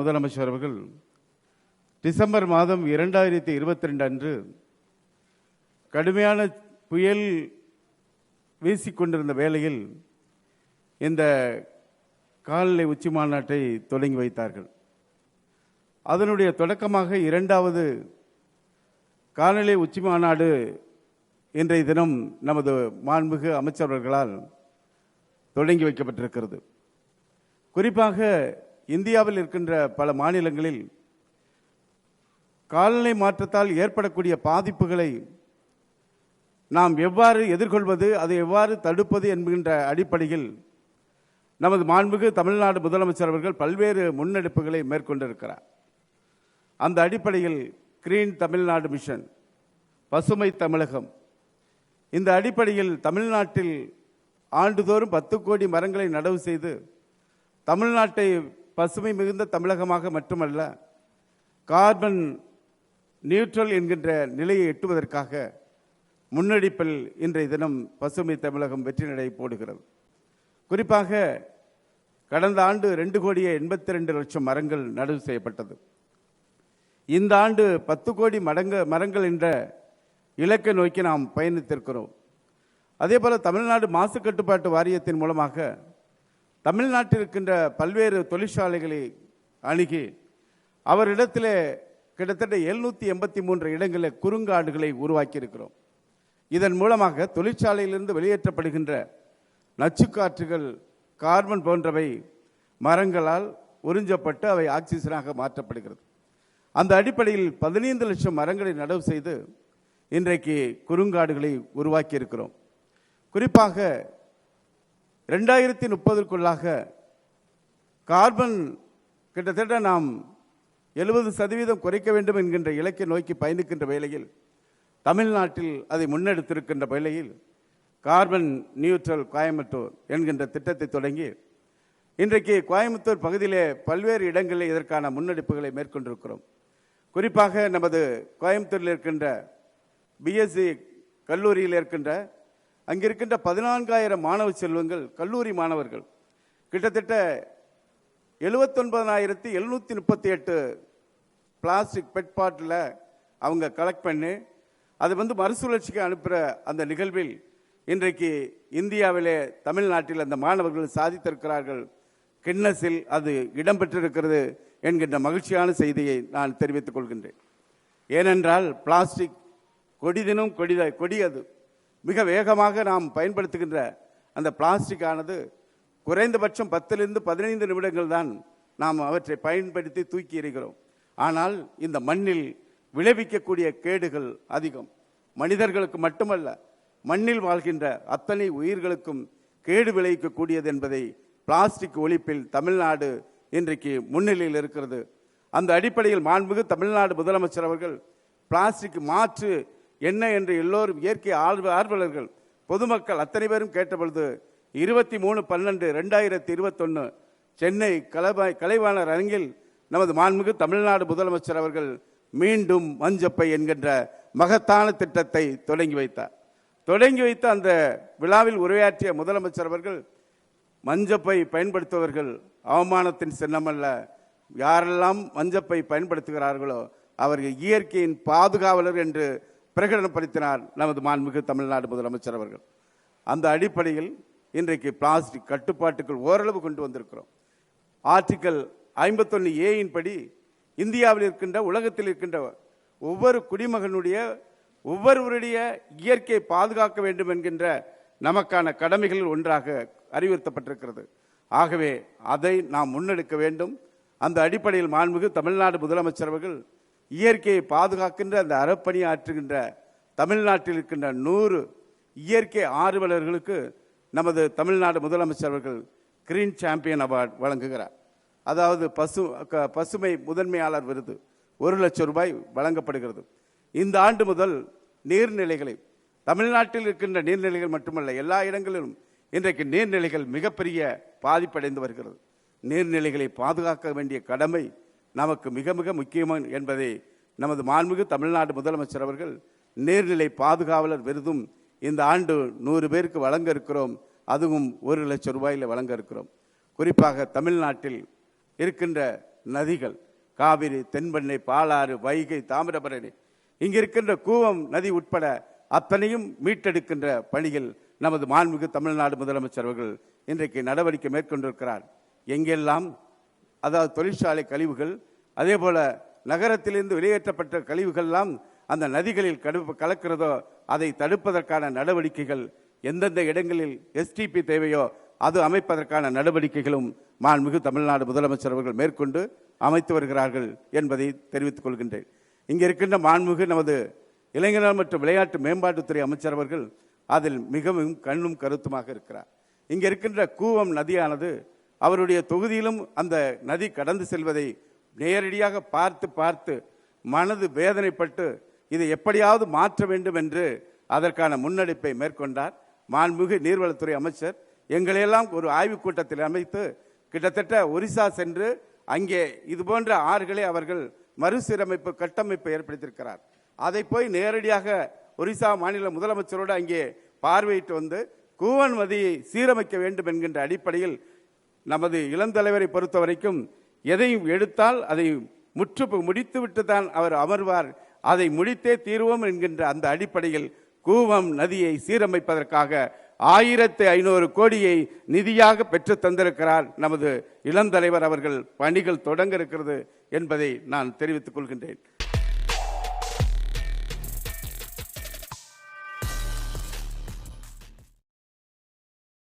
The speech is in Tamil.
முதலமைச்சர் அவர்கள் டிசம்பர் மாதம் இரண்டாயிரத்தி இருபத்தி ரெண்டு அன்று கடுமையான புயல் வீசிக்கொண்டிருந்த வேளையில் இந்த காலநிலை உச்சி மாநாட்டை தொடங்கி வைத்தார்கள். அதனுடைய தொடக்கமாக இரண்டாவது காலநிலை உச்சி மாநாடு இன்றைய தினம் நமது மாண்புகு அமைச்சர்களால் தொடங்கி வைக்கப்பட்டிருக்கிறது. குறிப்பாக இந்தியாவில் இருக்கின்ற பல மாநிலங்களில் காலநிலை மாற்றத்தால் ஏற்படக்கூடிய பாதிப்புகளை நாம் எவ்வாறு எதிர்கொள்வது அதை எவ்வாறு தடுப்பது என்கின்ற அடிப்படையில் நமது மாண்புக்கு தமிழ்நாடு முதலமைச்சர் அவர்கள் பல்வேறு முன்னெடுப்புகளை மேற்கொண்டிருக்கிறார். அந்த அடிப்படையில் கிரீன் தமிழ்நாடு மிஷன் பசுமை தமிழகம் இந்த அடிப்படையில் தமிழ்நாட்டில் ஆண்டுதோறும் பத்து கோடி மரங்களை நடவு செய்து தமிழ்நாட்டை பசுமை மிகுந்த தமிழகமாக மட்டுமல்ல கார்பன் நியூட்ரல் என்கின்ற நிலையை எட்டுவதற்காக முன்னெடுப்பில் இன்றைய தினம் பசுமை தமிழகம் வெற்றி நடை போடுகிறது. குறிப்பாக கடந்த ஆண்டு ரெண்டு கோடியே எண்பத்தி ரெண்டு லட்சம் மரங்கள் நடவு செய்யப்பட்டது. இந்த ஆண்டு பத்து கோடி மடங்கு மரங்கள் என்ற இலக்கை நோக்கி நாம் பயணித்திருக்கிறோம். அதே போல் தமிழ்நாடு மாசு கட்டுப்பாட்டு வாரியத்தின் மூலமாக தமிழ்நாட்டில் இருக்கின்ற பல்வேறு தொழிற்சாலைகளை அணுகி அவரிடத்தில் கிட்டத்தட்ட எழுநூற்றி எண்பத்தி மூன்று இடங்களில் குறுங்காடுகளை உருவாக்கியிருக்கிறோம். இதன் மூலமாக தொழிற்சாலையிலிருந்து வெளியேற்றப்படுகின்ற நச்சுக்காற்றுகள் கார்பன் போன்றவை மரங்களால் உறிஞ்சப்பட்டு அவை ஆக்சிஜனாக மாற்றப்படுகிறது. அந்த அடிப்படையில் பதினைந்து லட்சம் மரங்களை நடவு செய்து இன்றைக்கு குறுங்காடுகளை உருவாக்கி இருக்கிறோம் குறிப்பாக ரெண்டாயிரத்தி முப்பதுக்குள்ளாக கார்பன் கிட்டத்தட்ட நாம் எழுபது சதவீதம் குறைக்க வேண்டும் என்கின்ற இலக்கை நோக்கி பயணிக்கின்ற வேளையில் தமிழ்நாட்டில் அதை முன்னெடுத்திருக்கின்ற வேளையில் கார்பன் நியூட்ரல் கோயம்புத்தூர் என்கின்ற திட்டத்தை தொடங்கி இன்றைக்கு கோயம்புத்தூர் பகுதியிலே பல்வேறு இடங்களில் இதற்கான முன்னெடுப்புகளை மேற்கொண்டிருக்கிறோம். குறிப்பாக நமது கோயம்புத்தூரில் இருக்கின்ற பிஎஸ்சி கல்லூரியில் இருக்கின்ற அங்கிருக்கின்ற பதினான்காயிரம் மாணவ செல்வங்கள் கல்லூரி மாணவர்கள். கிட்டத்தட்ட எழுபத்தொன்பதாயிரத்தி எழுநூற்றி முப்பத்தி எட்டு பிளாஸ்டிக் பெட் பாட்டில் அவங்க கலெக்ட் பண்ணி அது வந்து மறுசுழற்சிக்கு அனுப்புகிற அந்த நிகழ்வில் இன்றைக்கு இந்தியாவிலே தமிழ்நாட்டில் அந்த மாணவர்கள் சாதித்திருக்கிறார்கள். கின்னஸில் அது இடம்பெற்றிருக்கிறது என்கின்ற மகிழ்ச்சியான செய்தியை நான் தெரிவித்துக் கொள்கின்றேன். ஏனென்றால் பிளாஸ்டிக் கொடிதினும் கொடித கொடியது மிக வேகமாக நாம் பயன்படுத்துகின்ற அந்த பிளாஸ்டிக் ஆனது குறைந்தபட்சம் பத்திலிருந்து பதினைந்து நிமிடங்கள் தான் நாம் அவற்றை பயன்படுத்தி தூக்கி எறிகிறோம். ஆனால் இந்த மண்ணில் விளைவிக்கக்கூடிய கேடுகள் அதிகம். மனிதர்களுக்கு மட்டுமல்ல மண்ணில் வாழ்கின்ற அத்தனை உயிர்களுக்கும் கேடு விளைவிக்கக்கூடியது என்பதை பிளாஸ்டிக் ஒழிப்பில் தமிழ்நாடு இன்றைக்கு முன்னிலையில் இருக்கிறது. அந்த அடிப்படையில் மாண்புமிகு தமிழ்நாடு முதலமைச்சர் அவர்கள் பிளாஸ்டிக் மாற்று என்ன என்று எல்லோரும் இயற்கை ஆர்வ ஆர்வலர்கள் பொதுமக்கள் அத்தனை பேரும் கேட்டபொழுது இருபத்தி மூணு பன்னெண்டு ரெண்டாயிரத்தி இருபத்தொன்னு சென்னை கலபாய் கலைவாணர் அரங்கில் நமது மாண்புமிகு தமிழ்நாடு முதலமைச்சர் அவர்கள் மீண்டும் மஞ்சப்பை என்கின்ற மகத்தான திட்டத்தை தொடங்கி வைத்தார். தொடங்கி வைத்த அந்த விழாவில் உரையாற்றிய முதலமைச்சர் அவர்கள் மஞ்சப்பை பயன்படுத்துபவர்கள் அவமானத்தின் சின்னமல்ல யாரெல்லாம் மஞ்சப்பை பயன்படுத்துகிறார்களோ அவர்கள் இயற்கையின் பாதுகாவலர் என்று பிரகடனப்படுத்தினார் நமது மாண்புமிகு தமிழ்நாடு முதலமைச்சர் அவர்கள். அந்த அடிப்படையில் இன்றைக்கு பிளாஸ்டிக் கட்டுப்பாட்டுக்குள் ஓரளவு கொண்டு வந்திருக்கிறோம். ஆர்டிக்கல் ஐம்பத்தொன்று ஏயின் படி இந்தியாவில் இருக்கின்ற உலகத்தில் இருக்கின்ற ஒவ்வொரு குடிமகனுடைய ஒவ்வொருவருடைய இயற்கையை பாதுகாக்க வேண்டும் என்கின்ற நமக்கான கடமைகளில் ஒன்றாக அறிவுறுத்தப்பட்டிருக்கிறது. ஆகவே அதை நாம் முன்னெடுக்க வேண்டும். அந்த அடிப்படையில் மாண்புமிகு தமிழ்நாடு முதலமைச்சர் அவர்கள் இயற்கையை பாதுகாக்கின்ற அந்த அறப்பணி ஆற்றுகின்ற தமிழ்நாட்டில் இருக்கின்ற நூறு இயற்கை ஆர்வலர்களுக்கு நமது தமிழ்நாடு முதலமைச்சர் அவர்கள் கிரீன் சாம்பியன் அவார்டு வழங்குகிறார். அதாவது பசு க- பசுமை முதன்மையாளர் விருது ஒரு லட்சம் ரூபாய் வழங்கப்படுகிறது. இந்த ஆண்டு முதல் நீர்நிலைகளை தமிழ்நாட்டில் இருக்கின்ற நீர்நிலைகள் மட்டுமல்ல எல்லா இடங்களிலும் இன்றைக்கு நீர்நிலைகள் மிகப்பெரிய பாதிப்படைந்து வருகிறது. நீர்நிலைகளை பாதுகாக்க வேண்டிய கடமை நமக்கு மிக மிக முக்கியம் என்பதை நமது மாண்புமிகு தமிழ்நாடு முதலமைச்சர் அவர்கள் நீர்நிலை பாதுகாவலர் விருதும் இந்த ஆண்டு நூறு பேருக்கு வழங்க இருக்கிறோம். அதுவும் ஒரு லட்சம் ரூபாயில் வழங்க இருக்கிறோம். குறிப்பாக தமிழ்நாட்டில் இருக்கின்ற நதிகள் காவிரி தென்பெண்ணை பாலாறு வைகை தாமிரபரணி இங்கு இருக்கின்ற கூவம் நதி உட்பட அத்தனையும் மீட்டெடுக்கின்ற பணியில் நமது மாண்புமிகு தமிழ்நாடு முதலமைச்சர் அவர்கள் இன்றைக்கு நடவடிக்கை மேற்கொண்டிருக்கிறார். எங்கெல்லாம் அதாவது தொழிற்சாலை கழிவுகள் அதே போல நகரத்திலிருந்து வெளியேற்றப்பட்ட கழிவுகள்லாம் அந்த நதிகளில் கடு- கலக்கிறதோ அதை தடுப்பதற்கான நடவடிக்கைகள் எந்தெந்த இடங்களில் எஸ்டிபி தேவையோ அது அமைப்பதற்கான நடவடிக்கைகளும் மாண்புமிகு தமிழ்நாடு முதலமைச்சர் அவர்கள் மேற்கொண்டு அமைத்து வருகிறார்கள் என்பதை தெரிவித்துக் கொள்கின்றேன். இங்கே இருக்கின்ற மாண்புமிகு நமது இளைஞர் மற்றும் விளையாட்டு மேம்பாட்டுத்துறை அமைச்சர் அவர்கள் அதில் மிகவும் கண்ணும் கருத்துமாக இருக்கிறார். இங்கே இருக்கின்ற கூவம் நதியானது அவருடைய தொகுதியிலும் அந்த நதி கடந்து செல்வதை நேரடியாக பார்த்து பார்த்து மனது வேதனைப்பட்டு இதை எப்படியாவது மாற்ற வேண்டும் என்று அதற்கான முன்னெடுப்பை மேற்கொண்டார். மாண்புமிகு நீர்வளத்துறை அமைச்சர் எங்களையெல்லாம் ஒரு ஆய்வுக் கூட்டத்தில் அமைத்து கிட்டத்தட்ட ஒரிசா சென்று அங்கே இது போன்ற ஆறுகளை அவர்கள் மறுசீரமைப்பு கட்டமைப்பு ஏற்படுத்தியிருக்கிறார். அதை போய் நேரடியாக ஒரிசா மாநில முதலமைச்சரோடு அங்கே பார்வையிட்டு வந்து கூவன்மதியை சீரமைக்க வேண்டும் என்கின்ற அடிப்படையில் நமது இளந்தலைவரை பொறுத்த வரைக்கும் எதையும் எடுத்தால் அதை முற்று முடித்துவிட்டு தான் அவர் அமர்வார். அதை முடித்தே தீர்வோம் என்கின்ற அந்த அடிப்படையில் கூவம் நதியை சீரமைப்பதற்காக ஆயிரத்தி ஐநூறு கோடியை நிதியாக பெற்று தந்திருக்கிறார் நமது இளந்தலைவர் அவர்கள். பணிகள் தொடங்க இருக்கிறது என்பதை நான் தெரிவித்துக் கொள்கின்றேன்.